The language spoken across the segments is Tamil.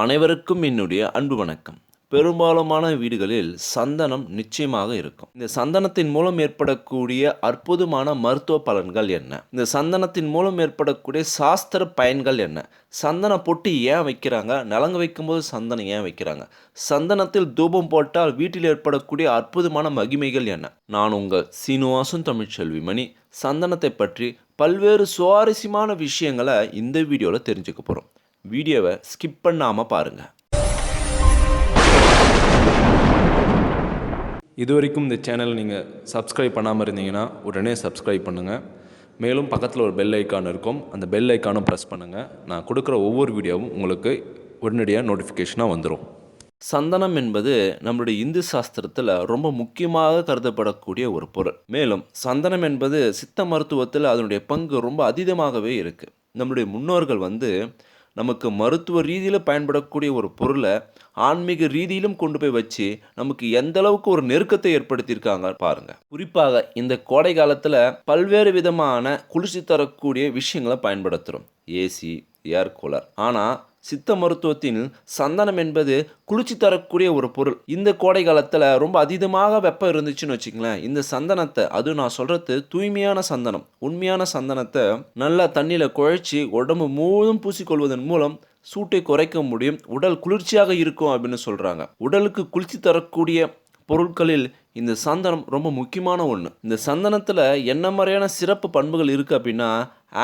அனைவருக்கும் என்னுடைய அன்பு வணக்கம். பெரும்பாலுமான வீடுகளில் சந்தனம் நிச்சயமாக இருக்கும். இந்த சந்தனத்தின் மூலம் ஏற்படக்கூடிய அற்புதமான மருத்துவ பலன்கள் என்ன? இந்த சந்தனத்தின் மூலம் ஏற்படக்கூடிய சாஸ்திர பயன்கள் என்ன? சந்தன பொட்டி ஏன் வைக்கிறாங்க? நலங்கு வைக்கும்போது சந்தனம் ஏன் வைக்கிறாங்க? சந்தனத்தில் தூபம் போட்டால் வீட்டில் ஏற்படக்கூடிய அற்புதமான மகிமைகள் என்ன? நான் உங்கள் சீனிவாசன் தமிழ்ச்செல்வி மணி சந்தனத்தை பற்றி பல்வேறு சுவாரஸ்யமான விஷயங்களை இந்த வீடியோவில் தெரிஞ்சுக்க போகிறோம் வீடியோவை ஸ்கிப் பண்ணாமல் பாருங்கள் இது வரைக்கும் இந்த சேனல் நீங்கள் சப்ஸ்கிரைப் பண்ணாமல் இருந்தீங்கன்னா உடனே சப்ஸ்கிரைப் பண்ணுங்கள் மேலும் பக்கத்தில் ஒரு பெல் ஐக்கான் இருக்கும். அந்த பெல் ஐக்கானும் ப்ரெஸ் பண்ணுங்கள் நான் கொடுக்குற ஒவ்வொரு வீடியோவும் உங்களுக்கு உடனடியாக நோட்டிஃபிகேஷனாக வந்துடும் சந்தனம் என்பது நம்மளுடைய இந்து சாஸ்திரத்தில் ரொம்ப முக்கியமாக கருதப்படக்கூடிய ஒரு பொருள். மேலும் சந்தனம் என்பது சித்த மருத்துவத்தில் அதனுடைய பங்கு ரொம்ப அதீதமாகவே இருக்குது நம்மளுடைய முன்னோர்கள் வந்து நமக்கு மருத்துவ ரீதியில் பயன்படக்கூடிய ஒரு பொருளை ஆன்மீக ரீதியிலும் கொண்டு போய் வச்சு நமக்கு எந்த அளவுக்கு ஒரு நெருக்கத்தை ஏற்படுத்தியிருக்காங்க பாருங்க. குறிப்பாக இந்த கோடை காலத்தில் பல்வேறு விதமான குளிர்ச்சி தரக்கூடிய விஷயங்களை பயன்படுத்துகிறோம் ஏசி ஏர் கூலர். ஆனால் சித்த மருத்துவத்தின் சந்தனம் என்பது குளிர்ச்சி தரக்கூடிய ஒரு பொருள். இந்த கோடை காலத்தில் ரொம்ப அதிகமாக வெப்பம் இருந்துச்சுன்னு வச்சுங்களேன் இந்த சந்தனத்தை அது நான் சொல்கிறது தூய்மையான சந்தனம். உண்மையான சந்தனத்தை நல்லா தண்ணியில் குழைச்சி உடம்பு முழுவதும் பூசிக்கொள்வதன் மூலம் சூட்டை குறைக்க முடியும். உடல் குளிர்ச்சியாக இருக்கும் அப்படின்னு சொல்கிறாங்க உடலுக்கு குளிர்ச்சி தரக்கூடிய பொருட்களில் இந்த சந்தனம் ரொம்ப முக்கியமான ஒன்று இந்த சந்தனத்தில் என்ன மாதிரியான சிறப்பு பண்புகள் இருக்குது அப்படின்னா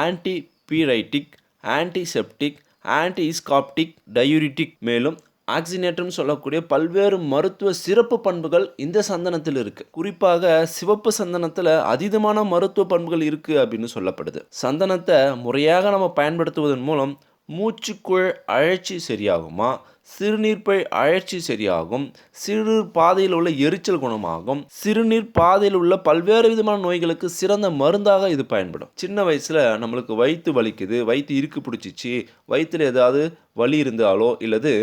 ஆன்டி பீரைட்டிக் ஆன்டிசெப்டிக் ஆன்டிஸ்காப்டிக் டயூரிட்டிக் மேலும் ஆக்சினேட்டர்னு சொல்லக்கூடிய பல்வேறு மருத்துவ சிறப்பு பண்புகள் இந்த சந்தனத்தில் இருக்கு. குறிப்பாக சிவப்பு சந்தனத்தில் அதீதமான மருத்துவ பண்புகள் இருக்கு அப்படின்னு சொல்லப்படுது. சந்தனத்தை முறையாக நம்ம பயன்படுத்துவதன் மூலம் மூச்சுக்குள் அழற்சி சரியாகுமா? சிறுநீர்ப்பை அழற்சி சரியாகும். சிறுநீர் பாதையில் உள்ள எரிச்சல் குணமாகும். சிறுநீர் பாதையில் உள்ள பல்வேறு விதமான நோய்களுக்கு சிறந்த மருந்தாக இது பயன்படும். சின்ன வயசில் நம்மளுக்கு வயிற்று வலிக்குது வயிற்று இருக்கு பிடிச்சிச்சு வயிற்றில் ஏதாவது வலி இருந்தாலோ இல்லது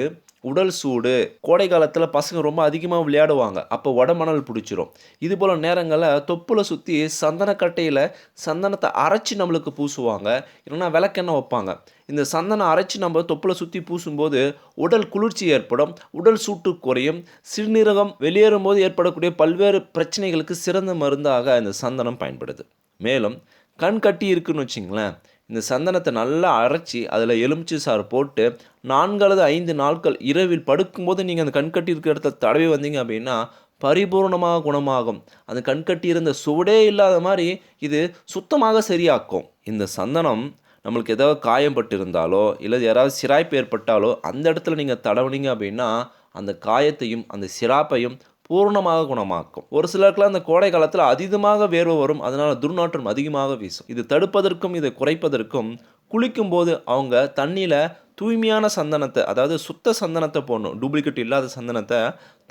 உடல் சூடு கோடை காலத்தில் பசங்க ரொம்ப அதிகமாக விளையாடுவாங்க. அப்போ உடமணல் பிடிச்சிரும். இது போல் நேரங்களில் தொப்புல சுற்றி சந்தனக்கட்டையில் சந்தனத்தை அரைச்சி நம்மளுக்கு பூசுவாங்க. இல்லைன்னா விளக்கெண்ணெய் வைப்பாங்க. இந்த சந்தனம் அரைச்சி நம்ம தொப்புல சுற்றி பூசும்போது உடல் குளிர்ச்சி ஏற்படும். உடல் சூட்டு குறையும். சிறுநீரகம் வெளியேறும் போது ஏற்படக்கூடிய பல்வேறு பிரச்சனைகளுக்கு சிறந்த மருந்தாக இந்த சந்தனம் பயன்படுது. மேலும் கண் கட்டி இருக்குன்னு வச்சிங்களேன் இந்த சந்தனத்தை நல்லா அரைச்சி அதில் எலுமிச்சை சாறு போட்டு நான்கு அல்லது ஐந்து நாட்கள் இரவில் படுக்கும்போது நீங்கள் அந்த கண்கட்டி இருக்கிற இடத்துல தடவி வந்தீங்க அப்படின்னா பரிபூர்ணமாக குணமாகும். அந்த கண்கட்டி இருந்த சுவடே இல்லாத மாதிரி இது சுத்தமாக சரியாக்கும். இந்த சந்தனம் நம்மளுக்கு ஏதாவது காயம் பட்டிருந்தாலோ இல்லை யாராவது சிராய்ப்பு ஏற்பட்டாலோ அந்த இடத்துல நீங்கள் தடவுனீங்க அப்படின்னா அந்த காயத்தையும் அந்த சிராப்பையும் பூர்ணமாக குணமாக்கும். ஒரு சிலருக்குலாம் அந்த கோடை காலத்தில் அதிகமாக வேர்வை வரும் அதனால் துர்நாற்றம் அதிகமாக வீசும். இது தடுப்பதற்கும் இதை குறைப்பதற்கும் குளிக்கும்போது அவங்க தண்ணியில் தூய்மையான சந்தனத்தை அதாவது சுத்த சந்தனத்தை போடணும். டூப்ளிகேட் இல்லாத சந்தனத்தை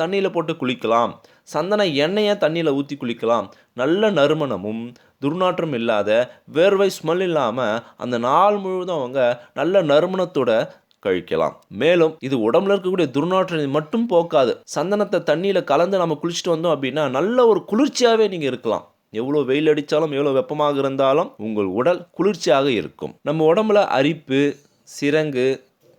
தண்ணியில் போட்டு குளிக்கலாம். சந்தன எண்ணெயை தண்ணியில் ஊற்றி குளிக்கலாம். நல்ல நறுமணமும் துர்நாற்றம் இல்லாத வேர்வை ஸ்மெல் இல்லாமல் அந்த நாள் முழுவதும் அவங்க நல்ல நறுமணத்தோட கழிக்கலாம். மேலும் இது உடம்புல இருக்கக்கூடிய துர்நாற்றம் மட்டும் போக்காது. சந்தனத்தை தண்ணியில் கலந்து நம்ம குளிச்சுட்டு வந்தோம் அப்படின்னா நல்ல ஒரு குளிர்ச்சியாகவே நீங்கள் இருக்கலாம். எவ்வளோ வெயில் அடித்தாலும் எவ்வளோ வெப்பமாக இருந்தாலும் உங்கள் உடல் குளிர்ச்சியாக இருக்கும். நம்ம உடம்புல அரிப்பு சிரங்கு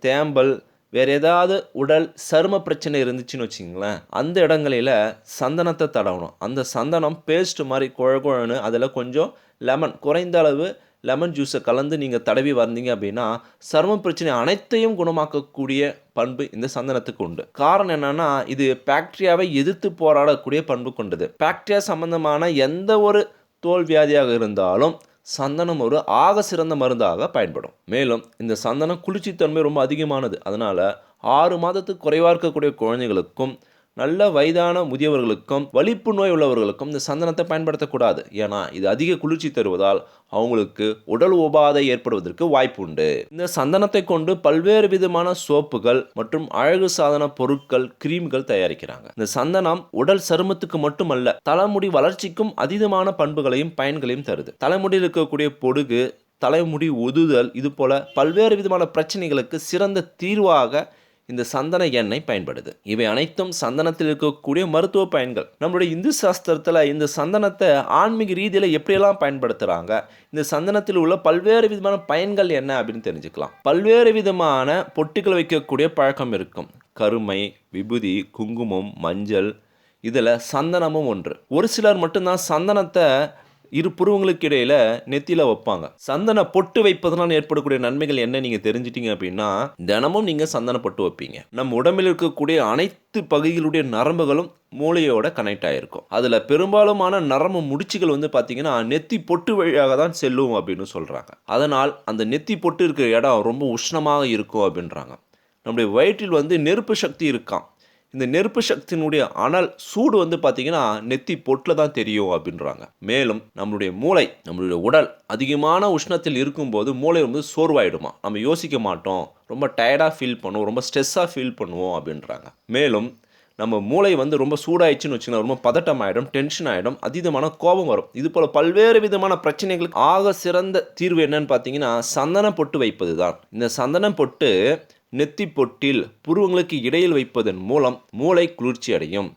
தேம்பல் வேறு ஏதாவது உடல் சரும பிரச்சனை இருந்துச்சுன்னு வச்சிங்களேன் அந்த இடங்களில் சந்தனத்தை தடவணும். அந்த சந்தனம் பேஸ்ட் மாதிரி குழ குழன்னு அதில் கொஞ்சம் லெமன் குறைந்த அளவு லெமன் ஜூஸை கலந்து நீங்கள் தடவி வந்தீங்க அப்படின்னா சரும பிரச்சனை அனைத்தையும் குணமாக்கக்கூடிய பண்பு இந்த சந்தனத்துக்கு உண்டு. காரணம் என்னன்னா இது பாக்டீரியாவை எதிர்த்து போராடக்கூடிய பண்பு கொண்டது. பாக்டீரியா சம்பந்தமான எந்த ஒரு தோல் வியாதியாக இருந்தாலும் சந்தனம் ஒரு ஆக சிறந்த மருந்தாக பயன்படும். மேலும் இந்த சந்தனம் குளிர்ச்சித்தன்மை ரொம்ப அதிகமானது. அதனால் ஆறு மாதத்துக்கு குறைவாக இருக்கக்கூடிய குழந்தைகளுக்கும் நல்ல வயதான முதியவர்களுக்கும் வலிப்பு நோய் உள்ளவர்களுக்கும் இந்த சந்தனத்தை பயன்படுத்தக்கூடாது. ஏன்னா இது அதிக குளிர்ச்சி தருவதால் அவங்களுக்கு உடல் உபாதை ஏற்படுவதற்கு வாய்ப்பு உண்டு. இந்த சந்தனத்தை கொண்டு பல்வேறு விதமான சோப்புகள் மற்றும் அழகு சாதன பொருட்கள் கிரீம்கள் தயாரிக்கிறாங்க. இந்த சந்தனம் உடல் சருமத்துக்கு மட்டுமல்ல தலைமுடி வளர்ச்சிக்கும் அதீதமான பண்புகளையும் பயன்களையும் தருது. தலைமுடியில் இருக்கக்கூடிய பொடுகு தலைமுடி ஒதுதல் இது போல பல்வேறு விதமான பிரச்சனைகளுக்கு சிறந்த தீர்வாக இந்த சந்தன எண்ணெய் பயன்படுது. இவை அனைத்தும் சந்தனத்தில் இருக்கக்கூடிய மருத்துவ பயன்கள். நம்மளுடைய இந்து சாஸ்திரத்தில் இந்த சந்தனத்தை ஆன்மீக ரீதியில் எப்படியெல்லாம் பயன்படுத்துகிறாங்க இந்த சந்தனத்தில் உள்ள பல்வேறு விதமான பயன்கள் என்ன அப்படின்னு தெரிஞ்சுக்கலாம். பல்வேறு விதமான பொட்டிகள் வைக்கக்கூடிய பழக்கம் இருக்கும். கருமை விபூதி குங்குமம் மஞ்சள் இதில் சந்தனமும் ஒன்று. ஒரு சிலர் மட்டும்தான் சந்தனத்தை இரு புருவங்களுக்கு இடையில நெத்தியில வைப்பாங்க. சந்தன பொட்டு வைப்பதனால் ஏற்படக்கூடிய நன்மைகள் என்ன நீங்க தெரிஞ்சிட்டீங்க அப்படின்னா தினமும் நீங்க சந்தன பொட்டு வைப்பீங்க. நம்ம உடம்பில் இருக்கக்கூடிய அனைத்து பகுதிகளுடைய நரம்புகளும் மூளையோட கனெக்ட் ஆயிருக்கும். அதுல பெரும்பாலுமான நரம்பு முடிச்சுகள் வந்து பாத்தீங்கன்னா நெத்தி பொட்டு வழியாக தான் செல்லும் அப்படின்னு சொல்றாங்க. அதனால் அந்த நெத்தி பொட்டு இருக்கிற இடம் ரொம்ப உஷ்ணமாக இருக்கும் அப்படின்றாங்க. நம்முடைய வயிற்றில் வந்து நெருப்பு சக்தி இருக்கான் இந்த நெருப்பு சக்தியினுடைய அனல் சூடு வந்து பார்த்தீங்கன்னா நெத்தி பொட்டில் தான் தெரியும் அப்படின்றாங்க. மேலும் நம்மளுடைய மூளை நம்மளுடைய உடல் அதிகமான உஷ்ணத்தில் இருக்கும்போது மூளை வந்து சோர்வாயிடுமா? நம்ம யோசிக்க மாட்டோம். ரொம்ப டயர்டாக ஃபீல் பண்ணுவோம் ரொம்ப ஸ்ட்ரெஸ்ஸாக ஃபீல் பண்ணுவோம் அப்படின்றாங்க. மேலும் நம்ம மூளை வந்து ரொம்ப சூடாயிடுச்சுன்னு வச்சுக்கோங்க ரொம்ப பதட்டம் ஆகிடும் டென்ஷன் ஆகிடும் அதீதமான கோபம் வரும். இது போல் பல்வேறு விதமான பிரச்சனைகளுக்கு ஆக சிறந்த தீர்வு என்னன்னு பார்த்தீங்கன்னா சந்தனம் பொட்டு வைப்பது தான் இந்த சந்தனம் பொட்டு நெத்தி பொட்டில் புருவங்களுக்கு இடையில் வைப்பதன் மூலம் மூளை குளிர்ச்சி அடையும்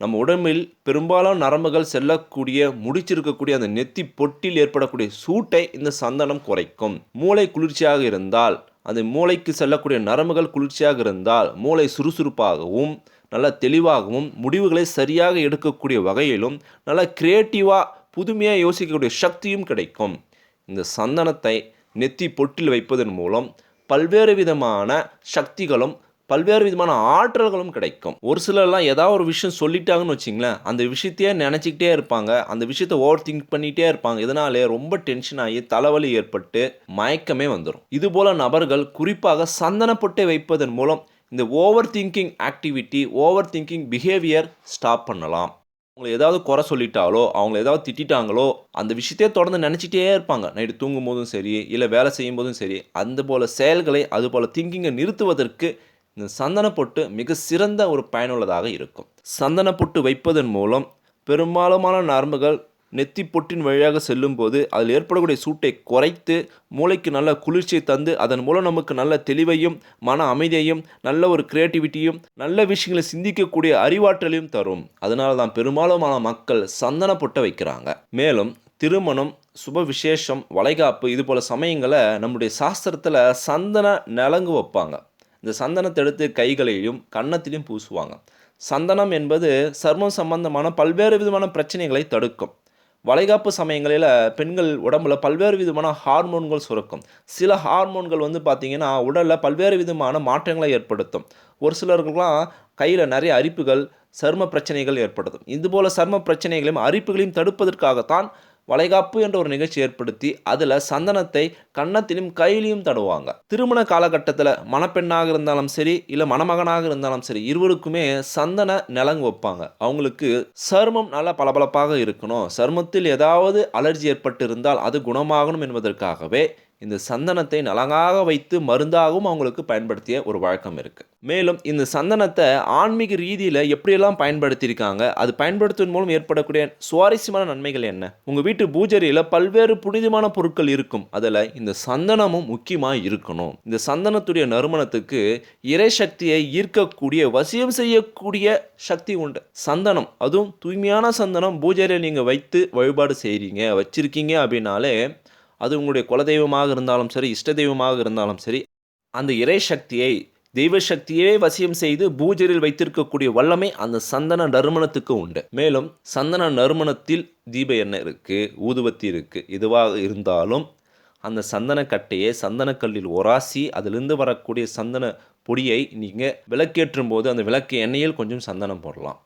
நம்ம உடம்பில் பெரும்பாலான நரம்புகள் செல்லக்கூடிய முடிச்சிருக்கக்கூடிய அந்த நெத்தி பொட்டில் ஏற்படக்கூடிய சூட்டை இந்த சந்தனம் குறைக்கும். மூளை குளிர்ச்சியாக இருந்தால் அந்த மூளைக்கு செல்லக்கூடிய நரம்புகள் குளிர்ச்சியாக இருந்தால் மூளை சுறுசுறுப்பாகவும் நல்ல தெளிவாகவும் முடிவுகளை சரியாக எடுக்கக்கூடிய வகையிலும் நல்ல கிரியேட்டிவாக புதுமையாக யோசிக்கக்கூடிய சக்தியும் கிடைக்கும். இந்த சந்தனத்தை நெத்தி பொட்டில் வைப்பதன் மூலம் பல்வேறு விதமான சக்திகளும் பல்வேறு விதமான ஆற்றல்களும் கிடைக்கும். ஒரு சிலர்லாம் ஏதாவது ஒரு விஷயம் சொல்லிட்டாங்கன்னு வச்சிங்களேன் அந்த விஷயத்தையே நினச்சிக்கிட்டே இருப்பாங்க. அந்த விஷயத்த ஓவர் திங்க் பண்ணிகிட்டே இருப்பாங்க. இதனாலே ரொம்ப டென்ஷன் ஆகி தலைவலி ஏற்பட்டு மயக்கமே வந்துடும் இதுபோல நபர்கள் குறிப்பாக சந்தனப்பொட்டை வைப்பதன் மூலம் இந்த over thinking activity over thinking behaviour stop பண்ணலாம். அவங்களை ஏதாவது குறை சொல்லிட்டாலோ அவங்கள ஏதாவது திட்டிட்டாங்களோ அந்த விஷயத்தையே தொடர்ந்து நினச்சிட்டே இருப்பாங்க. நைட்டு தூங்கும் போதும் சரி இல்லை வேலை செய்யும் போதும் சரி அந்த போல் செயல்களை அது போல் திங்கிங்கை நிறுத்துவதற்கு இந்த சந்தனப்பொட்டு மிக சிறந்த ஒரு பயனுள்ளதாக இருக்கும். சந்தனப்பொட்டு வைப்பதன் மூலம் பெரும்பாலுமான நரம்புகள் நெத்தி பொட்டின் வழியாக செல்லும்போது அதில் ஏற்படக்கூடிய சூட்டை குறைத்து மூளைக்கு நல்ல குளிர்ச்சியை தந்து அதன் மூலம் நமக்கு நல்ல தெளிவையும் மன அமைதியையும் நல்ல ஒரு கிரியேட்டிவிட்டியும் நல்ல விஷயங்களை சிந்திக்கக்கூடிய அறிவாற்றலையும் தரும். அதனால தான் பெரும்பாலுமான மக்கள் சந்தன பொட்டை வைக்கிறாங்க. மேலும் திருமணம் சுப விசேஷம் வளைகாப்பு இது போல் சமயங்களை நம்முடைய சாஸ்திரத்தில் சந்தன நலங்கு வைப்பாங்க. இந்த சந்தனத்தை எடுத்து கைகளையும் கன்னத்திலையும் பூசுவாங்க. சந்தனம் என்பது சர்மம் சம்பந்தமான பல்வேறு விதமான பிரச்சனைகளை தடுக்கும். வளைகாப்பு சமயங்களில் பெண்கள் உடம்புல பல்வேறு விதமான ஹார்மோன்கள் சுரக்கும். சில ஹார்மோன்கள் வந்து பார்த்திங்கன்னா உடலில் பல்வேறு விதமான மாற்றங்களை ஏற்படுத்தும். ஒரு சிலருக்குலாம் கையில் நிறைய அரிப்புகள் சரும பிரச்சனைகள் ஏற்படுத்தும். இதுபோல் சர்ம பிரச்சனைகளையும் அரிப்புகளையும் தடுப்பதற்காகத்தான் வளைகாப்பு என்ற ஒரு நிகழ்ச்சி ஏற்படுத்தி அதில் சந்தனத்தை கன்னத்திலும் கையிலையும் தடுவாங்க. திருமண காலகட்டத்தில் மணப்பெண்ணாக இருந்தாலும் சரி இல்லை மணமகனாக இருந்தாலும் சரி இருவருக்குமே சந்தன நிலங்கு வைப்பாங்க. அவங்களுக்கு சருமம் நல்லா பளபளப்பாக இருக்கணும். சருமத்தில் ஏதாவது அலர்ஜி ஏற்பட்டு இருந்தால் அது குணமாகணும் என்பதற்காகவே இந்த சந்தனத்தை நலங்காக வைத்து மருந்தாகவும் அவங்களுக்கு பயன்படுத்திய ஒரு வழக்கம் இருக்குது மேலும் இந்த சந்தனத்தை ஆன்மீக ரீதியில் எப்படியெல்லாம் பயன்படுத்தியிருக்காங்க அது பயன்படுத்துவதன் மூலம் ஏற்படக்கூடிய சுவாரஸ்யமான நன்மைகள் என்ன? உங்கள் வீட்டு பூஜரியில் பல்வேறு புனிதமான பொருட்கள் இருக்கும். அதில் இந்த சந்தனமும் முக்கியமாக இருக்கணும். இந்த சந்தனத்துடைய நறுமணத்துக்கு இறை சக்தியை ஈர்க்கக்கூடிய வசியம் செய்யக்கூடிய சக்தி உண்டு. சந்தனம் அதுவும் தூய்மையான சந்தனம் பூஜையில் நீங்கள் வைத்து வழிபாடு செய்கிறீங்க வச்சிருக்கீங்க அப்படின்னாலே அது உங்களுடைய குலதெய்வமாக இருந்தாலும் சரி இஷ்ட தெய்வமாக இருந்தாலும் சரி அந்த இறை சக்தியை தெய்வ சக்தியே வசியம் செய்து பூஜையில் வைத்திருக்கக்கூடிய வல்லமை அந்த சந்தன நறுமணத்துக்கு உண்டு. மேலும் சந்தன நறுமணத்தில் தீப எண்ணெய் இருக்குது ஊதுவத்தி இருக்குது இதுவாக இருந்தாலும் அந்த சந்தனக்கட்டையை சந்தனக்கல்லில் ஒராசி அதிலிருந்து வரக்கூடிய சந்தன பொடியை நீங்கள் விளக்கேற்றும் போது அந்த விளக்கு எண்ணெயில் கொஞ்சம் சந்தனம் போடலாம்.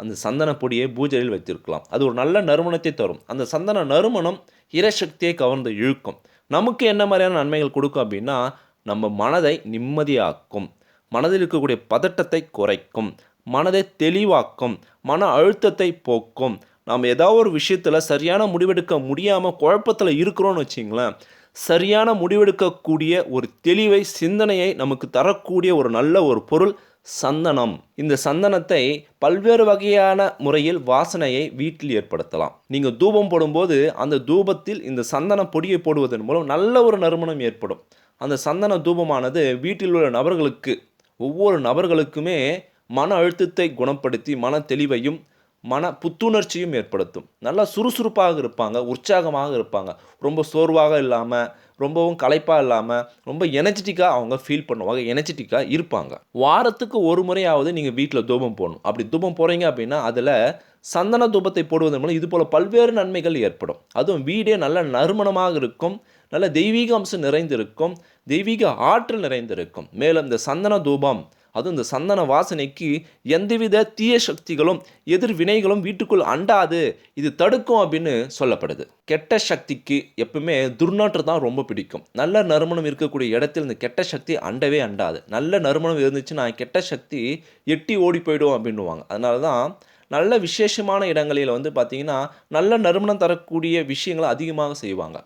அந்த சந்தன பொடியை பூஜையில் வைத்திருக்கலாம். அது ஒரு நல்ல நறுமணத்தை தரும். அந்த சந்தன நறுமணம் இறைசக்தியை கவர்ந்து இழுக்கும். நமக்கு என்ன மாதிரியான நன்மைகள் கொடுக்கும் அப்படின்னா நம்ம மனதை நிம்மதியாக்கும். மனதில் இருக்கக்கூடிய பதட்டத்தை குறைக்கும். மனதை தெளிவாக்கும். மன அழுத்தத்தை போக்கும். நாம் ஏதாவது ஒரு விஷயத்தில் சரியான முடிவெடுக்க முடியாமல் குழப்பத்தில் இருக்கிறோன்னு வச்சிங்களேன் சரியான முடிவெடுக்கக்கூடிய ஒரு தெளிவை சிந்தனையை நமக்கு தரக்கூடிய ஒரு நல்ல ஒரு பொருள் சந்தனம். இந்த சந்தனத்தை பல்வேறு வகையான முறையில் வாசனையை வீட்டில் ஏற்படுத்தலாம். நீங்கள் தூபம் போடும்போது அந்த தூபத்தில் இந்த சந்தன பொடியை போடுவதன் மூலம் நல்ல ஒரு நறுமணம் ஏற்படும். அந்த சந்தன தூபமானது வீட்டில் உள்ள நபர்களுக்கு ஒவ்வொரு நபர்களுக்குமே மன அழுத்தத்தை குணப்படுத்தி மன தெளிவையும் மன புத்துணர்ச்சியும் ஏற்படுத்தும். நல்லா சுறுசுறுப்பாக இருப்பாங்க உற்சாகமாக இருப்பாங்க. ரொம்ப சோர்வாக இல்லாமல் ரொம்பவும் களைப்பாக இல்லாமல் ரொம்ப எனர்ஜெட்டிக்காக அவங்க ஃபீல் பண்ணுவாங்க எனர்ஜெட்டிக்காக இருப்பாங்க. வாரத்துக்கு ஒரு முறையாவது நீங்கள் வீட்டில் தூபம் போடணும். அப்படி தூபம் போகிறீங்க அப்படின்னா அதில் சந்தன தூபத்தை போடுவதன் மூலம் இது போல் பல்வேறு நன்மைகள் ஏற்படும். அதுவும் வீடே நல்ல நறுமணமாக இருக்கும் நல்ல தெய்வீக அம்சம் நிறைந்திருக்கும் தெய்வீக ஆற்றல் நிறைந்திருக்கும். மேலும் இந்த சந்தன தூபம் அதுவும் இந்த சந்தன வாசனைக்கு எந்தவித தீய சக்திகளும் எதிர் வினைகளும் வீட்டுக்குள் அண்டாது. இது தடுக்கும் அப்படின்னு சொல்லப்படுது. கெட்ட சக்திக்கு எப்பவுமே துர்நாற்று தான் ரொம்ப பிடிக்கும். நல்ல நறுமணம் இருக்கக்கூடிய இடத்தில் இந்த கெட்ட சக்தி அண்டவே அண்டாது. நல்ல நறுமணம் இருந்துச்சுன்னா கெட்ட சக்தி எட்டி ஓடி போயிடும் அப்படின்னுவாங்க. அதனால தான் நல்ல விசேஷமான இடங்களில் வந்து பார்த்திங்கன்னா நல்ல நறுமணம் தரக்கூடிய விஷயங்களை அதிகமாக செய்வாங்க.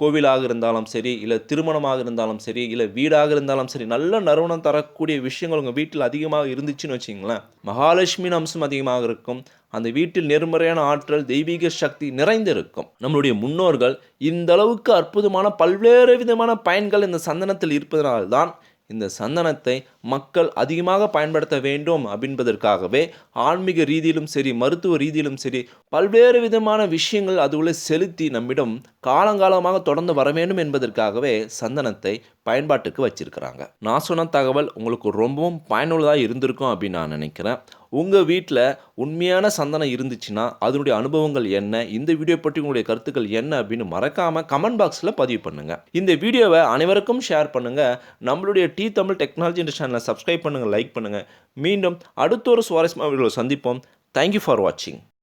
கோவிலாக இருந்தாலும் சரி இல்லை திருமணமாக இருந்தாலும் சரி இல்லை வீடாக இருந்தாலும் சரி நல்ல நறுமணம் தரக்கூடிய விஷயங்கள் உங்கள் வீட்டில் அதிகமாக இருந்துச்சுன்னு வச்சிங்களேன் மகாலட்சுமியின் அம்சம் அதிகமாக இருக்கும். அந்த வீட்டில் நேர்மறையான ஆற்றல் தெய்வீக சக்தி நிறைந்திருக்கும். நம்மளுடைய முன்னோர்கள் இந்த அளவுக்கு அற்புதமான பல்வேறு விதமான பயன்கள் இந்த சந்தனத்தில் இருப்பதனால்தான் இந்த சந்தனத்தை மக்கள் அதிகமாக பயன்படுத்த வேண்டும் அப்படின்பதற்காகவே ஆன்மீக ரீதியிலும் சரி மருத்துவ ரீதியிலும் சரி பல்வேறு விதமான விஷயங்கள் அதுக்குள்ளே செலுத்தி நம்மிடம் காலங்காலமாக தொடர்ந்து வர வேண்டும் என்பதற்காகவே சந்தனத்தை பயன்பாட்டுக்கு வச்சிருக்கிறாங்க. நான் சொன்ன தகவல் உங்களுக்கு ரொம்பவும் பயனுள்ளதாக இருந்திருக்கும் அப்படின்னு நான் நினைக்கிறேன். உங்கள் வீட்டில் உண்மையான சந்தனம் இருந்துச்சுன்னா அதனுடைய அனுபவங்கள் என்ன? இந்த வீடியோ பற்றி உங்களுடைய கருத்துக்கள் என்ன அப்படின்னு மறக்காமல் கமெண்ட் பாக்ஸில் பதிவு பண்ணுங்கள் இந்த வீடியோவை அனைவருக்கும் ஷேர் பண்ணுங்கள் நம்மளுடைய டி தமிழ் டெக்னாலஜி என்ற சேனலை சப்ஸ்கிரைப் பண்ணுங்கள் லைக் பண்ணுங்கள் மீண்டும் அடுத்த ஒரு சுவாரஸ்யமாக வீடியோ சந்திப்போம். தேங்க்யூ ஃபார் வாட்சிங்